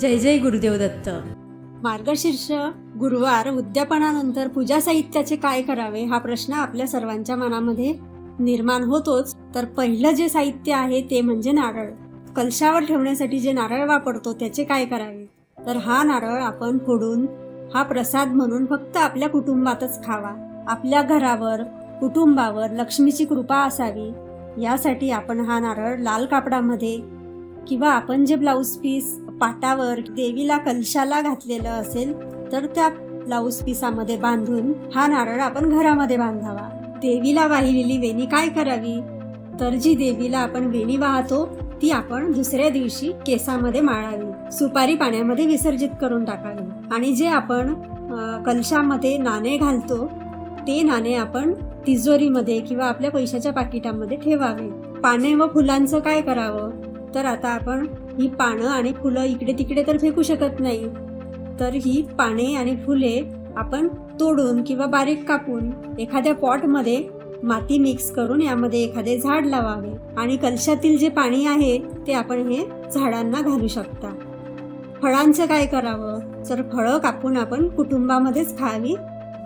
जय जय गुरुदेव दत्त. मार्गशीर्ष गुरुवार उद्यापनानंतर पूजा साहित्याचे काय करावे हा प्रश्न आपल्या सर्वांच्या मनामध्ये निर्माण होतोच. तर पहिलं जे साहित्य आहे ते म्हणजे नारळ. कलशावर ठेवण्यासाठी जे नारळ वापरतो त्याचे काय करावे? तर हा नारळ आपण फोडून हा प्रसाद म्हणून फक्त आपल्या कुटुंबातच खावा. आपल्या घरावर कुटुंबावर लक्ष्मीची कृपा असावी. यासाठी आपण हा नारळ लाल कापडामध्ये किंवा आपण जे ब्लाऊज पीस पाटावर देवीला कलशाला घातलेलं असेल तर त्या ब्लाऊज पिसामध्ये बांधून हा नारळ आपण घरामध्ये बांधावा. देवीला वाहिलेली वेणी काय करावी? तर जी देवीला आपण वेणी वाहतो ती आपण दुसऱ्या दिवशी केसामध्ये माळावी. सुपारी पाण्यामध्ये विसर्जित करून टाकावी. आणि जे आपण कलशामध्ये नाणे घालतो ते नाणे आपण तिजोरीमध्ये किंवा आपल्या पैशाच्या पाकिटामध्ये ठेवावे. पाने व फुलांचं काय करावं? तर आता आपण ही पानं आणि फुलं इकडे तिकडे तर फेकू शकत नाही. तर ही पाने आणि फुले आपण तोडून किंवा बारीक कापून एखाद्या पॉटमध्ये माती मिक्स करून यामध्ये एखादे झाड लावावे. आणि कलशातील जे पाणी आहे ते आपण हे झाडांना घालू शकता. फळांचं काय करावं? तर फळं कापून आपण कुटुंबामध्येच खावी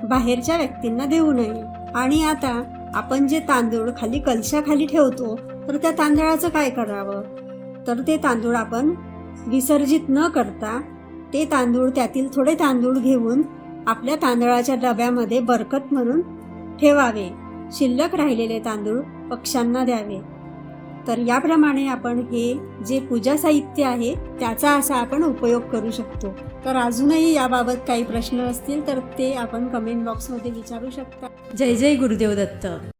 बाहेरच्या व्यक्तींना देऊ नये. आणि आता आपण जे तांदूळ खाली कलशाखाली ठेवतो तर त्या तांदळाचं काय करावं? तर ते तांदूळ आपण विसर्जित न करता ते तांदूळ त्यातील थोडे तांदूळ घेऊन आपल्या तांदळाच्या डब्यामध्ये बरकत म्हणून ठेवावे. शिल्लक राहिलेले तांदूळ पक्ष्यांना द्यावे. तर याप्रमाणे आपण हे जे पूजा साहित्य आहे त्याचा असा आपण उपयोग करू शकतो. तर अजूनही याबाबत काही प्रश्न असतील तर ते आपण कमेंट बॉक्समध्ये विचारू शकता. जय जय गुरुदेव दत्त.